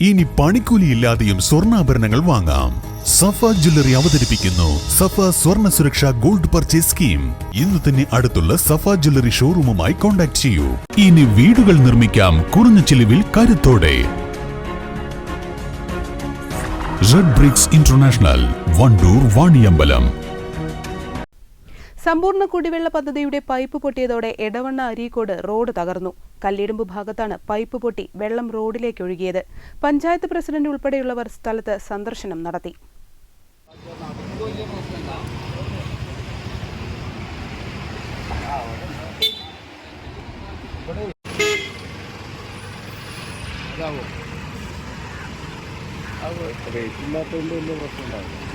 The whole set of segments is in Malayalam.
ഇനി പണിക്കൂലിയില്ലാതെയും സ്വർണാഭരണങ്ങൾ വാങ്ങാം. സഫ ജ്വല്ലറി അവതരിപ്പിക്കുന്നു. സഫ സ്വർണ സുരക്ഷ ഗോൾഡ് പർച്ചേസ് സ്കീം. ഇന്ന് തന്നെ അടുത്തുള്ള സഫ ജ്വല്ലറി ഷോറൂമുമായി കോൺടാക്ട് ചെയ്യൂ. ഇനി വീടുകൾ നിർമ്മിക്കാം കുറഞ്ഞ ചിലവിൽ കരുത്തോടെ. Red bricks international Wandoor Vaniyambalam. സമ്പൂർണ കുടിവെള്ള പദ്ധതിയുടെ പൈപ്പ് പൊട്ടിയതോടെ എടവണ്ണ അരീക്കോട് റോഡ് തകർന്നു കല്ലിടുമ്പ് ഭാഗത്താണ് പൈപ്പ് പൊട്ടി വെള്ളം റോഡിലേക്ക് ഒഴുകിയത് പഞ്ചായത്ത് പ്രസിഡന്റ് ഉൾപ്പെടെയുള്ളവർ സ്ഥലത്ത് സന്ദർശനം നടത്തി പ്രശ്നം ഉണ്ടാവില്ല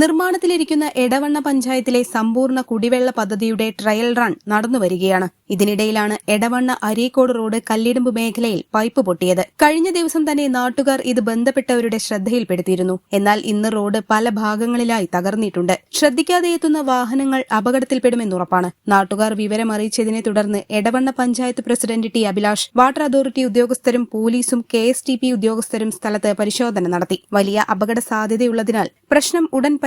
നിർമ്മാണത്തിലിരിക്കുന്ന എടവണ്ണ പഞ്ചായത്തിലെ സമ്പൂർണ കുടിവെള്ള പദ്ധതിയുടെ ട്രയൽ റൺ നടന്നുവരികയാണ്. ഇതിനിടയിലാണ് എടവണ്ണ അരീക്കോട് റോഡ് കല്ലിടുമ്പ് മേഖലയിൽ പൈപ്പ് പൊട്ടിയത്. കഴിഞ്ഞ ദിവസം തന്നെ നാട്ടുകാർ ഇത് ബന്ധപ്പെട്ടവരുടെ ശ്രദ്ധയിൽപ്പെടുത്തിയിരുന്നു. എന്നാൽ ഇന്ന് റോഡ് പല ഭാഗങ്ങളിലായി തകർന്നിട്ടുണ്ട്. ശ്രദ്ധിക്കാതെ എത്തുന്ന വാഹനങ്ങൾ അപകടത്തിൽപ്പെടുമെന്നുറപ്പാണ് നാട്ടുകാർ വിവരമറിയിച്ചതിനെ തുടർന്ന് Edavanna panchayat president T Abhilash water authority ഉദ്യോഗസ്ഥരും പോലീസും കെ ഉദ്യോഗസ്ഥരും സ്ഥലത്ത് പരിശോധന നടത്തി. വലിയ അപകട സാധ്യതയുള്ളതിനാൽ പ്രശ്നം ഉടൻ